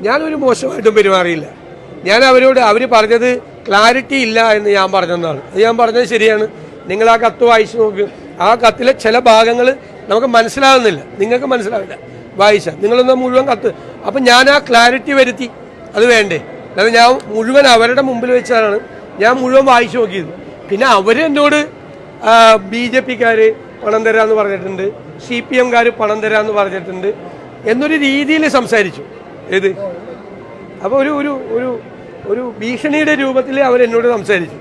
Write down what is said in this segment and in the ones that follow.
ഞാനൊരു മോശമായിട്ടും പെരുമാറിയില്ല. ഞാൻ അവരോട് അവർ പറഞ്ഞത് ക്ലാരിറ്റി ഇല്ല എന്ന് ഞാൻ പറഞ്ഞതാണ്. അത് ഞാൻ പറഞ്ഞത് ശരിയാണ്. നിങ്ങൾ ആ കത്ത് വായിച്ചു നോക്ക്. ആ കത്തിലെ ചില ഭാഗങ്ങൾ നമുക്ക് മനസ്സിലാകുന്നില്ല നിങ്ങൾക്ക് മനസ്സിലാവില്ല. വായിച്ച. നിങ്ങളൊന്ന് മുഴുവൻ കത്ത്? അപ്പം ഞാൻ ആ ക്ലാരിറ്റി വരുത്തി. അത് വേണ്ടേ? അല്ലാതെ ഞാൻ മുഴുവൻ അവരുടെ മുമ്പിൽ വെച്ചാണ് ഞാൻ മുഴുവൻ വായിച്ചു നോക്കിയത്. പിന്നെ അവരെന്നോട് ബി ജെ പിക്കാർ പണം തരാമെന്ന് പറഞ്ഞിട്ടുണ്ട്. സി പി എംകാർ പണം തരാമെന്ന് പറഞ്ഞിട്ടുണ്ട്. എന്നൊരു രീതിയിൽ സംസാരിച്ചു. ഏത്? അപ്പോൾ ഒരു ഒരു ഒരു ഒരു ഭീഷണിയുടെ രൂപത്തിൽ അവർ എന്നോട് സംസാരിച്ചു.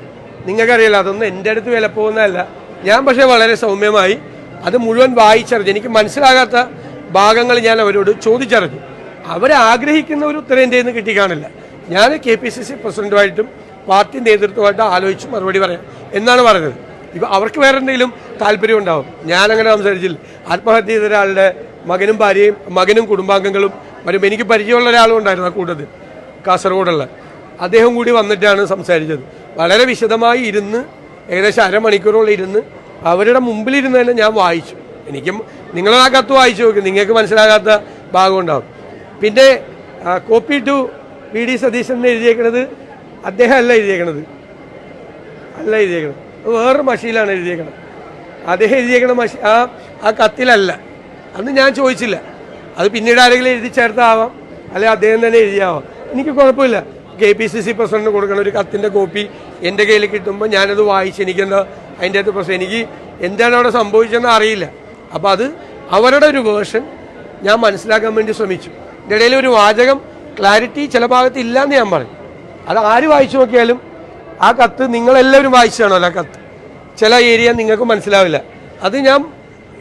നിങ്ങൾക്കറിയില്ല അതൊന്നും എന്റെ അടുത്ത് വില പോകുന്നതല്ല. ഞാൻ പക്ഷേ വളരെ സൗമ്യമായി അത് മുഴുവൻ വായിച്ചറിഞ്ഞു. എനിക്ക് മനസ്സിലാകാത്ത ഭാഗങ്ങൾ ഞാൻ അവരോട് ചോദിച്ചറിഞ്ഞു. അവരാഗ്രഹിക്കുന്ന ഒരു ഉത്തരം നിന്ന് കിട്ടിക്കാണില്ല. ഞാൻ കെ പി സി സി പ്രസിഡന്റുമായിട്ടും പാർട്ടി നേതൃത്വമായിട്ടും ആലോചിച്ച് മറുപടി പറയാം. എന്നാണ് പറഞ്ഞത് ഇപ്പം അവർക്ക് വേറെ എന്തെങ്കിലും താല്പര്യം ഉണ്ടാവും. ഞാനങ്ങനെ സംസാരിച്ചില്ല. ആത്മഹത്യ ചെയ്ത ഒരാളുടെ മകനും ഭാര്യയും മകനും കുടുംബാംഗങ്ങളും വരും എനിക്ക് പരിചയമുള്ള ഒരാളും ഉണ്ടായിരുന്നു ആ കൂട്ടത്തിൽ. കാസർഗോഡുള്ള. അദ്ദേഹം കൂടി വന്നിട്ടാണ് സംസാരിച്ചത്. വളരെ വിശദമായി ഇരുന്ന് ഏകദേശം അരമണിക്കൂറോളം ഇരുന്ന് അവരുടെ മുമ്പിലിരുന്ന് തന്നെ ഞാൻ വായിച്ചു. എനിക്കും നിങ്ങൾ ആ കത്ത് വായിച്ചു നോക്കി നിങ്ങൾക്ക് മനസ്സിലാകാത്ത ഭാഗം ഉണ്ടാവും. പിന്നെ copy to V D Satheesan എന്ന് എഴുതിയേക്കണത് അദ്ദേഹം അല്ല എഴുതിയേക്കണത്. അല്ല എഴുതിയേക്കണത്. വേറൊരു മഷിയിലാണ് എഴുതിയേക്കണത്. അദ്ദേഹം എഴുതിയേക്കണ മഷി ആ ആ കത്തിലല്ല. അന്ന് ഞാൻ ചോദിച്ചില്ല. അത് പിന്നീട് ആരെങ്കിലും എഴുതി ചേർത്താവാം. അല്ലെ അദ്ദേഹം തന്നെ എഴുതിയാവാം. എനിക്ക് കുഴപ്പമില്ല. K P C C president കൊടുക്കണ ഒരു കത്തിന്റെ കോപ്പി എന്റെ കയ്യിൽ കിട്ടുമ്പോൾ ഞാനത് വായിച്ച് എനിക്കെന്താ അതിന്റെ അകത്ത് പ്രശ്നം. എനിക്ക് എന്താണ് അവിടെ സംഭവിച്ചതെന്ന് അറിയില്ല. അപ്പോൾ അത് അവരുടെ ഒരു വേർഷൻ ഞാൻ മനസ്സിലാക്കാൻ വേണ്ടി ശ്രമിച്ചു. ഇതിന്റെ ഇടയിൽ ഒരു വാചകം ക്ലാരിറ്റി ചില ഭാഗത്ത് ഇല്ല എന്ന് ഞാൻ പറയും. അത് ആര് വായിച്ചു നോക്കിയാലും ആ കത്ത് നിങ്ങളെല്ലാവരും വായിച്ചാണല്ലോ ആ കത്ത്. ചില ഏരിയ നിങ്ങൾക്ക് മനസ്സിലാവില്ല. അത് ഞാൻ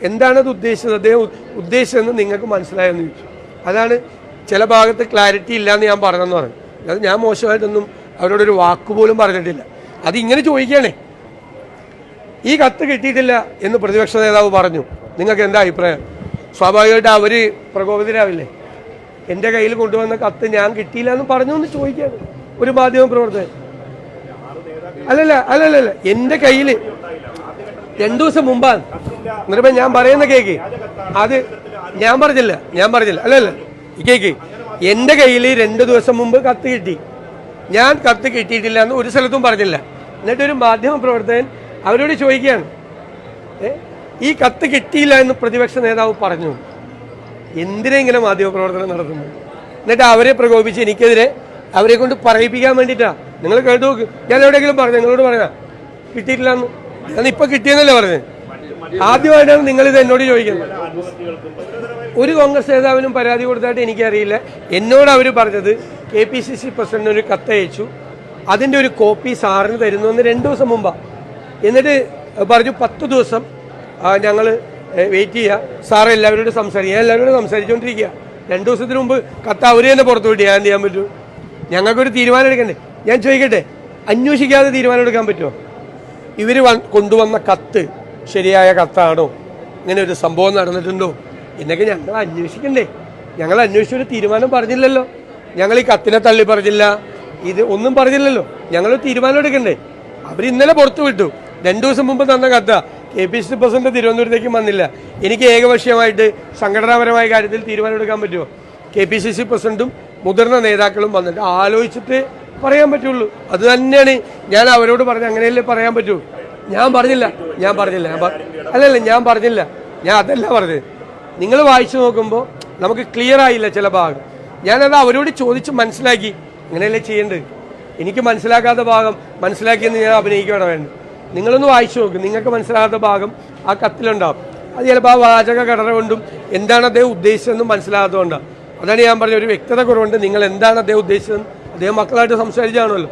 എന്താണ് അത് ഉദ്ദേശിച്ചത്? അദ്ദേഹം ഉദ്ദേശിച്ചതെന്ന് നിങ്ങൾക്ക് മനസ്സിലായെന്ന് ചോദിച്ചു. അതാണ് ചില ഭാഗത്ത് ക്ലാരിറ്റി ഇല്ല എന്ന് ഞാൻ പറഞ്ഞെന്ന് പറഞ്ഞു. അത് ഞാൻ മോശമായിട്ടൊന്നും അവരോടൊരു വാക്കുപോലും പറഞ്ഞിട്ടില്ല. അത് ഇങ്ങനെ ചോദിക്കുകയാണേ. ഈ കത്ത് കിട്ടിയിട്ടില്ല എന്ന് പ്രതിപക്ഷ നേതാവ് പറഞ്ഞു. നിങ്ങൾക്ക് എന്താ അഭിപ്രായം? സ്വാഭാവികമായിട്ട് അവർ പ്രകോപിതരാവില്ലേ? എന്റെ കയ്യിൽ കൊണ്ടുവന്ന കത്ത് ഞാൻ കിട്ടിയില്ല എന്ന് പറഞ്ഞു എന്ന് ചോദിക്കാണ് ഒരു മാധ്യമ പ്രവർത്തകൻ അല്ലല്ല അല്ലല്ല എന്റെ കയ്യിൽ രണ്ടു ദിവസം മുമ്പാണ് എന്നിട്ടിപ്പോ ഞാൻ പറയുന്ന കേക്ക്. അത് ഞാൻ പറഞ്ഞില്ല ഞാൻ പറഞ്ഞില്ല. അല്ലല്ല ഈ കേക്ക് എന്റെ കയ്യിൽ രണ്ടു ദിവസം മുമ്പ് കത്ത് കിട്ടി. ഞാൻ കത്ത് കിട്ടിയിട്ടില്ല എന്ന് ഒരു സ്ഥലത്തും പറഞ്ഞില്ല. എന്നിട്ട് ഒരു മാധ്യമ പ്രവർത്തകൻ അവരോട് ചോദിക്കുകയാണ് ഈ കത്ത് കിട്ടിയില്ല എന്ന് പ്രതിപക്ഷ നേതാവ് പറഞ്ഞു. എന്തിനെ ഇങ്ങനെ മാധ്യമപ്രവർത്തനം നടത്തുന്നു എന്നിട്ട് അവരെ പ്രകോപിച്ച് എനിക്കെതിരെ അവരെ കൊണ്ട് പറയിപ്പിക്കാൻ വേണ്ടിയിട്ടാ. നിങ്ങൾ കേട്ടു നോക്ക്. ഞാൻ എവിടെയെങ്കിലും പറഞ്ഞു നിങ്ങളോട് പറയാം കിട്ടിയിട്ടില്ല എന്ന്. ഞാൻ ഇപ്പൊ കിട്ടിയെന്നല്ലേ പറഞ്ഞത് ആദ്യമായിട്ടാണ് നിങ്ങൾ ഇത് എന്നോട് ചോദിക്കുന്നത്. ഒരു കോൺഗ്രസ് നേതാവിനും പരാതി കൊടുത്തായിട്ട് എനിക്കറിയില്ല. എന്നോട് അവർ പറഞ്ഞത് കെ പി സി സി പ്രസിഡന്റിന് ഒരു കത്തയച്ചു അതിന്റെ ഒരു കോപ്പി സാറിന് തരുന്നു എന്ന് രണ്ട് ദിവസം മുമ്പാണ് എന്നിട്ട് പറഞ്ഞു പത്ത് ദിവസം ഞങ്ങൾ വെയിറ്റ് ചെയ്യുക സാർ എല്ലാവരോടും സംസാരിക്കുക എല്ലാവരോടും സംസാരിച്ചുകൊണ്ടിരിക്കുക രണ്ട് ദിവസത്തിന് മുമ്പ് കത്ത് അവർ തന്നെ പുറത്തു വിട്ട്. ഞാൻ ചെയ്യാൻ പറ്റൂ? ഞങ്ങൾക്കൊരു തീരുമാനം എടുക്കണ്ടേ? ഞാൻ ചോദിക്കട്ടെ? അന്വേഷിക്കാതെ തീരുമാനം എടുക്കാൻ പറ്റുമോ ഇവർ കൊണ്ടുവന്ന കത്ത് ശരിയായ കത്താണോ? ഇങ്ങനെ ഒരു സംഭവം നടന്നിട്ടുണ്ടോ? എന്നൊക്കെ ഞങ്ങൾ അന്വേഷിക്കണ്ടേ. ഞങ്ങൾ അന്വേഷിച്ചൊരു തീരുമാനം പറഞ്ഞില്ലല്ലോ. ഞങ്ങൾ ഈ കത്തിനെ തള്ളി പറഞ്ഞില്ല. ഇത് ഒന്നും പറഞ്ഞില്ലല്ലോ. ഞങ്ങൾ തീരുമാനം എടുക്കണ്ടേ. അവർ ഇന്നലെ പുറത്തു വിട്ടു. രണ്ടു ദിവസം മുമ്പ് തന്ന കത്ത. കെ പി സി പ്രസിഡന്റ് തിരുവനന്തപുരത്തേക്ക് വന്നില്ല. എനിക്ക് ഏകപക്ഷീയമായിട്ട് സംഘടനാപരമായ കാര്യത്തിൽ തീരുമാനം എടുക്കാൻ പറ്റുമോ? കെ പി സി സി പ്രസിഡന്റും മുതിർന്ന നേതാക്കളും വന്നിട്ട് ആലോചിച്ചിട്ട് പറയാൻ പറ്റുള്ളൂ. അത് തന്നെയാണ്. ഞാൻ അവരോട് പറഞ്ഞ അങ്ങനെയല്ലേ പറയാൻ പറ്റൂ. ഞാൻ പറഞ്ഞില്ല. ഞാൻ പറഞ്ഞില്ല. ഞാൻ അല്ലല്ല ഞാൻ പറഞ്ഞില്ല. ഞാൻ അതല്ല പറഞ്ഞത്. നിങ്ങൾ വായിച്ചു നോക്കുമ്പോൾ നമുക്ക് ക്ലിയർ ആയില്ല ചില ഭാഗം. ഞാനത് അവരോട് ചോദിച്ച് മനസ്സിലാക്കി. അങ്ങനെയല്ലേ ചെയ്യേണ്ടത്? എനിക്ക് മനസ്സിലാക്കാത്ത ഭാഗം മനസ്സിലാക്കിയെന്ന് ഞാൻ അഭിനയിക്കുകയാണ് വേണ്ടത്. നിങ്ങളൊന്ന് വായിച്ചു നോക്കും. നിങ്ങൾക്ക് മനസ്സിലാകാത്ത ഭാഗം ആ കത്തിലുണ്ടാവും. അത് ചിലപ്പോൾ ആ വാചക ഘടന കൊണ്ടും എന്താണ് അദ്ദേഹം ഉദ്ദേശിച്ചതെന്നും മനസ്സിലാകാത്തതുകൊണ്ടാണ്. അതാണ് ഞാൻ പറഞ്ഞ ഒരു വ്യക്തത കുറവുണ്ട്. നിങ്ങൾ എന്താണ് അദ്ദേഹം ഉദ്ദേശിച്ചതെന്ന് അദ്ദേഹം മക്കളായിട്ട് സംസാരിച്ചാണല്ലോ.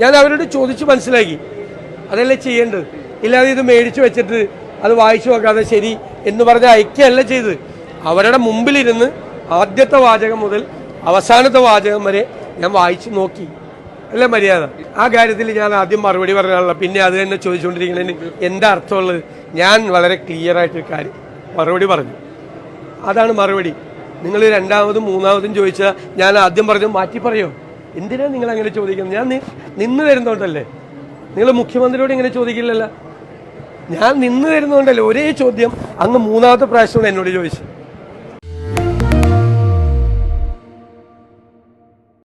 ഞാൻ അവരോട് ചോദിച്ച് മനസ്സിലാക്കി. അതല്ലേ ചെയ്യേണ്ടത്? ഇല്ലാതെ ഇത് മേടിച്ച് വെച്ചിട്ട് അത് വായിച്ചു നോക്കാതെ ശരി എന്ന് പറഞ്ഞ ഐക്യമല്ല ചെയ്ത് അവരുടെ മുമ്പിലിരുന്ന് ആദ്യത്തെ വാചകം മുതൽ അവസാനത്തെ വാചകം വരെ ഞാൻ വായിച്ചു നോക്കി. അല്ല മര്യാദ? ആ കാര്യത്തിൽ ഞാൻ ആദ്യം മറുപടി പറയാനുള്ള പിന്നെ അത് തന്നെ ചോദിച്ചുകൊണ്ടിരിക്കുന്നതിന് എന്താ അർത്ഥമുള്ളത്? ഞാൻ വളരെ ക്ലിയർ ആയിട്ടൊരു കാര്യം മറുപടി പറഞ്ഞു. അതാണ് മറുപടി. നിങ്ങൾ രണ്ടാമതും മൂന്നാമതും ചോദിച്ചാൽ ഞാൻ ആദ്യം പറഞ്ഞു മാറ്റി പറയോ? എന്തിനാ നിങ്ങൾ അങ്ങനെ ചോദിക്കുന്നത്? ഞാൻ നിന്ന് തരുന്നോണ്ടല്ലേ നിങ്ങൾ മുഖ്യമന്ത്രിയോട് ഇങ്ങനെ ചോദിക്കില്ലല്ലോ? ഞാൻ നിന്ന് തരുന്നോണ്ടല്ലേ ഒരേ ചോദ്യം അങ്ങ് മൂന്നാമത്തെ പ്രാവശ്യമാണ് എന്നോട് ചോദിച്ചത്.